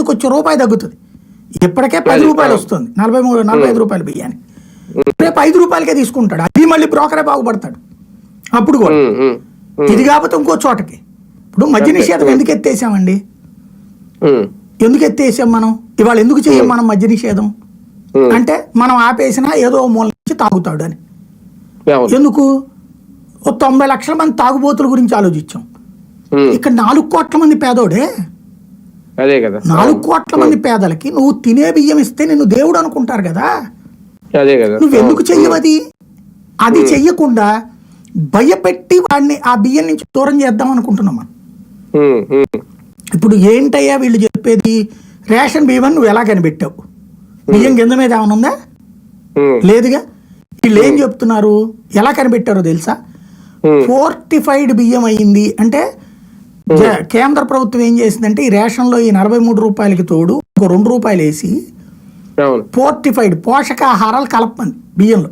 పేదోడికి వచ్చే రూపాయి తగ్గుతుంది. ఇప్పటికే పది రూపాయలు. వస్తుంది. నలభై మూడు నలభై ఐదు రూపాయలు బియ్యానికి రేపు ఐదు రూపాయలకే తీసుకుంటాడు. అది మళ్ళీ బ్రోకరే బాగుపడతాడు. అప్పుడు కూడా. ఇది కాకపోతే ఇంకో చోటకి. ఇప్పుడు మద్య నిషేధం ఎందుకు ఎత్తేసామండి? ఎందుకు ఎత్తేసాం మనం? ఇవాళ ఎందుకు చేయం మనం మద్య నిషేధం. అంటే మనం ఆపేసినా ఏదో మూల నుంచి తాగుతాడు అని. ఎందుకు? తొంభై లక్షల మంది తాగుబోతుల గురించి ఆలోచించాం. ఇక్కడ నాలుగు కోట్ల మంది పేదోడే. అదే కదా. నాలుగు కోట్ల మంది పేదలకి నువ్వు తినే బియ్యం ఇస్తే నిన్ను దేవుడు అనుకుంటారు కదా. అదే కదా. నువ్వు ఎందుకు చెయ్యవది అది? చెయ్యకుండా భయపెట్టి వాడిని ఆ బియ్యం నుంచి దూరం చేద్దాం అనుకుంటున్నాం ఇప్పుడు ఏంటయ్యా వీళ్ళు చెప్పేది? రేషన్ బియ్యం నువ్వు ఎలా కనిపెట్టావు? బియ్యం కింద మీద ఏమైనా ఉందా? లేదుగా? వీళ్ళు ఏం చెప్తున్నారు? ఎలా కనిపెట్టారో తెలుసా? ఫోర్టిఫైడ్ బియ్యం అయ్యింది అంటే కేంద్ర ప్రభుత్వం ఏం చేసిందంటే ఈ రేషన్లో ఈ నలభై మూడు రూపాయలకి తోడు ఒక రెండు రూపాయలు వేసి అవును. ఫోర్టిఫైడ్ పోషకాహారాలు కలపమంది బియ్యంలో.